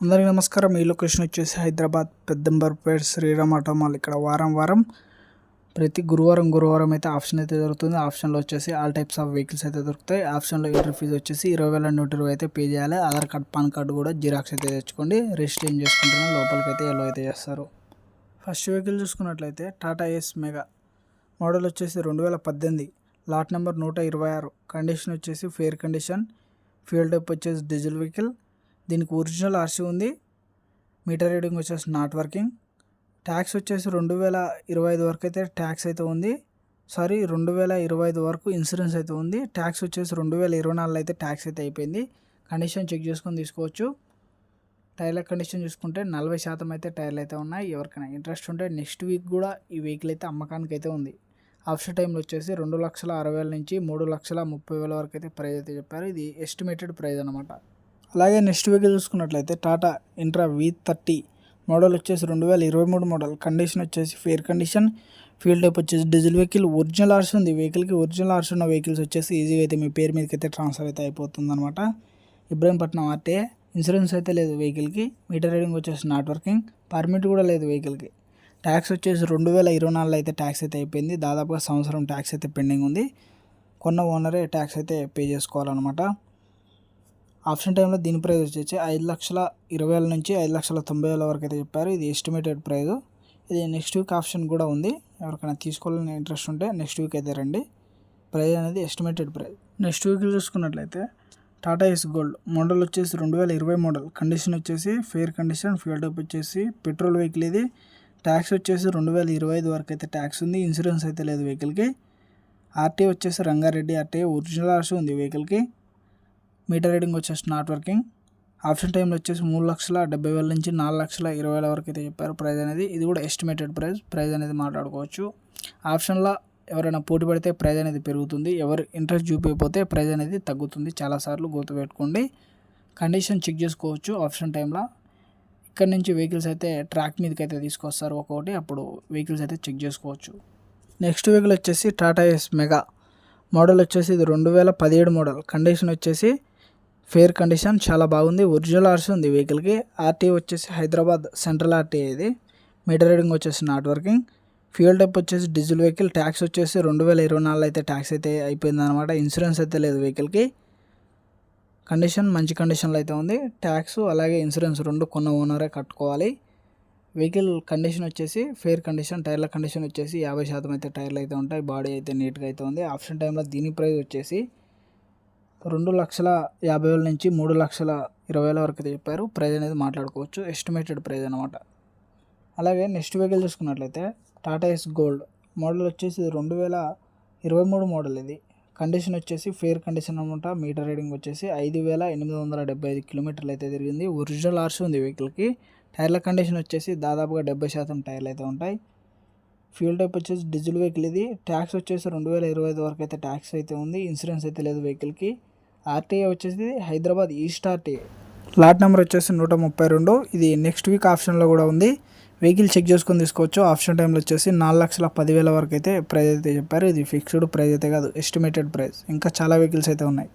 అందరికీ నమస్కారం. ఈ లొకేషన్ వచ్చేసి హైదరాబాద్ పెద్దంబర్పేట్ శ్రీరామ్ ఆటోమాల్ ఇక్కడ వారం వారం ప్రతి గురువారం గురువారం అయితే ఆప్షన్ అయితే దొరుకుతుంది. ఆప్షన్లో వచ్చేసి ఆల్ టైప్స్ ఆఫ్ వెహికల్స్ అయితే దొరుకుతాయి. ఆప్షన్లో ఎంట్రీ ఫీజు వచ్చేసి ఇరవై వేల నూట ఇరవై అయితే పే చేయాలి. ఆధార్ కార్డ్ పాన్ కార్డు కూడా జిరాక్స్ అయితే తెచ్చుకోండి. రిజిస్ట్రేషన్ చేసుకుంటున్నాను లోపలికి అయితే ఎల్లో అయితే చేస్తారు. ఫస్ట్ వెహికల్ చూసుకున్నట్లయితే టాటా ఎస్ మెగా మోడల్ వచ్చేసి రెండు వేల పద్దెనిమిది. లాట్ నెంబర్ నూట ఇరవై ఆరు. కండిషన్ వచ్చేసి ఫేర్ కండిషన్ ఫ్యూల్ టైప్ వచ్చేసి డీజిల్ వెహికల్ దీనికి ఒరిజినల్ ఆర్సీ ఉంది. మీటర్ రీడింగ్ వచ్చేసి నాట్ వర్కింగ్. ట్యాక్స్ వచ్చేసి రెండు వేల ఇరవై ఐదు వరకు అయితే ట్యాక్స్ అయితే ఉంది. సారీ రెండు వేల ఇరవై ఐదు వరకు ఇన్సూరెన్స్ అయితే ఉంది. ట్యాక్స్ వచ్చేసి రెండు వేల ఇరవై నాలుగులో అయితే ట్యాక్స్ అయితే అయిపోయింది. కండిషన్ చెక్ చేసుకొని తీసుకోవచ్చు. టైర్ల కండిషన్ చూసుకుంటే నలభై శాతం అయితే టైర్లు అయితే ఉన్నాయి. ఎవరికైనా ఇంట్రెస్ట్ ఉంటే నెక్స్ట్ వీక్ కూడా ఈ వెహికల్ అయితే అమ్మకానికి అయితే ఉంది. ఆఫ్టర్ టైంలో వచ్చేసి రెండు లక్షల అరవై వేల నుంచి మూడు లక్షల ముప్పై వేల వరకు అయితే ప్రైజ్ అయితే చెప్పారు. ఇది ఎస్టిమేటెడ్ ప్రైజ్ అనమాట అలాగే నెక్స్ట్ వెహికల్ చూసుకున్నట్లయితే Tata intra V thirty model వచ్చేసి రెండు వేల ఇరవై మూడు మోడల్ కండిషన్ వచ్చేసి ఫేర్ కండిషన్ ఫీల్డ్ టైప్ వచ్చేసి డీజిల్ వెహికల్ ఒరిజినల్ ఆర్స్ ఉంది. వెహికల్కి ఒరిజినల్ ఆర్స్ ఉన్న వెహికల్స్ వచ్చేసి ఈజీగా అయితే మీ పేరు మీదకి అయితే ట్రాన్స్ఫర్ అయితే అయిపోతుంది అనమాట ఇబ్రాహీంపట్నం ఆర్టీఏ ఇన్సూరెన్స్ అయితే లేదు వెహికల్కి మీటర్ రీడింగ్ వచ్చేసి నాట్ వర్కింగ్ పర్మిట్ కూడా లేదు వెహికల్కి ట్యాక్స్ వచ్చేసి రెండు వేల ఇరవై నాలుగులో అయితే ట్యాక్స్ అయితే అయిపోయింది. దాదాపుగా సంవత్సరం ట్యాక్స్ అయితే పెండింగ్ ఉంది. కొన్న ఓనరే ట్యాక్స్ అయితే పే చేసుకోవాలన్నమాట. ఆప్షన్ టైంలో దీని ప్రైస్ వచ్చేసి ఐదు లక్షల ఇరవై వేల నుంచి ఐదు లక్షల తొంభై వేల వరకు అయితే చెప్పారు. ఇది ఎస్టిమేటెడ్ ప్రైస్. ఇది నెక్స్ట్ వీక్ ఆప్షన్ కూడా ఉంది. ఎవరికైనా తీసుకోవాలని ఇంట్రెస్ట్ ఉంటే నెక్స్ట్ వీక్ అయితే రండి. ప్రైస్ అనేది ఎస్టిమేటెడ్ ప్రైస్. నెక్స్ట్ వీక్ చూసుకున్నట్లయితే టాటా ఎస్ గోల్డ్ మోడల్ వచ్చేసి రెండు వేల ఇరవై మోడల్ కండిషన్ వచ్చేసి ఫెయిర్ కండిషన్ ఫ్యూల్ టైప్ వచ్చేసి పెట్రోల్ వెహికల్ ఇది. ట్యాక్స్ వచ్చేసి రెండు వేల ఇరవై ఐదు వరకు అయితే ట్యాక్స్ ఉంది. ఇన్సూరెన్స్ అయితే లేదు వెహికల్కి ఆర్టీ వచ్చేసి రంగారెడ్డి ఆర్టీ ఒరిజినల్ ఆర్సీ ఉంది వెహికల్కి మీటర్ రీడింగ్ వచ్చేసి నాట్ వర్కింగ్. ఆప్షన్ టైంలో వచ్చేసి మూడు లక్షల డెబ్బై వేల నుంచి నాలుగు లక్షల ఇరవై వేల వరకు అయితే చెప్పారు ప్రైస్ అనేది. ఇది కూడా ఎస్టిమేటెడ్ ప్రైస్ ప్రైస్ అనేది మాట్లాడుకోవచ్చు. ఆప్షన్లో ఎవరైనా పోటీ పడితే ప్రైజ్ అనేది పెరుగుతుంది. ఎవరు ఇంట్రెస్ట్ చూపించకపోతే ప్రైజ్ అనేది తగ్గుతుంది. చాలాసార్లు గుర్తుపెట్టుకోండి కండిషన్ చెక్ చేసుకోవచ్చు ఆప్షన్ టైంలో. ఇక్కడ నుంచి వెహికల్స్ అయితే ట్రాక్ మీదకి అయితే తీసుకొస్తారు ఒక్కొక్కటి. అప్పుడు వెహికల్స్ అయితే చెక్ చేసుకోవచ్చు. నెక్స్ట్ వెహికల్ వచ్చేసి టాటా ఎస్ మెగా మోడల్ వచ్చేసి ఇది రెండు వేల పదిహేడు మోడల్ కండిషన్ వచ్చేసి ఫేర్ కండిషన్ చాలా బాగుంది. ఒరిజినల్ ఆర్సీ ఉంది వెహికల్కి. ఆర్టీ వచ్చేసి హైదరాబాద్ సెంట్రల్ ఆర్టీ ఇది. మీటర్ రీడింగ్ వచ్చేసి నాట్ వర్కింగ్. ఫ్యూల్ టైప్ వచ్చేసి డీజిల్ వెహికల్. ట్యాక్స్ వచ్చేసి రెండు వేల ఇరవై నాలుగు అయితే ట్యాక్స్ అయితే అయిపోయింది అనమాట ఇన్సూరెన్స్ అయితే లేదు వెహికల్కి. కండిషన్ మంచి కండిషన్లో అయితే ఉంది. ట్యాక్స్ అలాగే ఇన్సూరెన్స్ రెండు కొన్న ఓనరే కట్టుకోవాలి. వెహికల్ కండిషన్ వచ్చేసి ఫేర్ కండిషన్ టైర్ల కండిషన్ వచ్చేసి యాభై శాతం అయితే టైర్లు అయితే ఉంటాయి. బాడీ అయితే నీట్గా అయితే ఉంది. ఆప్షన్ టైంలో దీని ప్రైస్ వచ్చేసి రెండు లక్షల యాభై వేల నుంచి మూడు లక్షల ఇరవై వేల వరకు చెప్పారు. ప్రైజ్ అనేది మాట్లాడుకోవచ్చు. ఎస్టిమేటెడ్ ప్రైజ్ అనమాట అలాగే నెక్స్ట్ వెహికల్ చూసుకున్నట్లయితే టాటా ఎస్ గోల్డ్ మోడల్ వచ్చేసి రెండు వేల ఇరవై మూడు మోడల్ ఇది. కండిషన్ వచ్చేసి ఫేర్ కండిషన్ అనమాట మీటర్ రీడింగ్ వచ్చేసి ఐదు వేల ఎనిమిది వందల డెబ్బై ఐదు కిలోమీటర్లు అయితే తిరిగింది. ఒరిజినల్ ఆర్సీ ఉంది వెహికల్కి టైర్ల కండిషన్ వచ్చేసి దాదాపుగా డెబ్బై శాతం టైర్లు అయితే ఉంటాయి. ఫ్యూల్ టైప్ వచ్చేసి డీజిల్ వెహికల్ ఇది. ట్యాక్స్ వచ్చేసి రెండు వేల ఇరవై ఐదు వరకు అయితే ట్యాక్స్ అయితే ఉంది. ఇన్సూరెన్స్ అయితే లేదు వెహికల్కి ఆర్టీఏ వచ్చేసి Hyderabad east RTA. Lot number వచ్చేసి నూట ముప్పై రెండు. ఇది నెక్స్ట్ వీక్ ఆప్షన్లో కూడా ఉంది. వెహికల్ చెక్ చేసుకొని తీసుకోవచ్చు. ఆప్షన్ టైంలో వచ్చేసి నాలుగు లక్షల పదివేల వరకు అయితే ప్రైజ్ అయితే చెప్పారు. ఇది ఫిక్స్డ్ ప్రైజ్ అయితే కాదు ఎస్టిమేటెడ్ ప్రైస్. ఇంకా చాలా వెహికల్స్ అయితే ఉన్నాయి.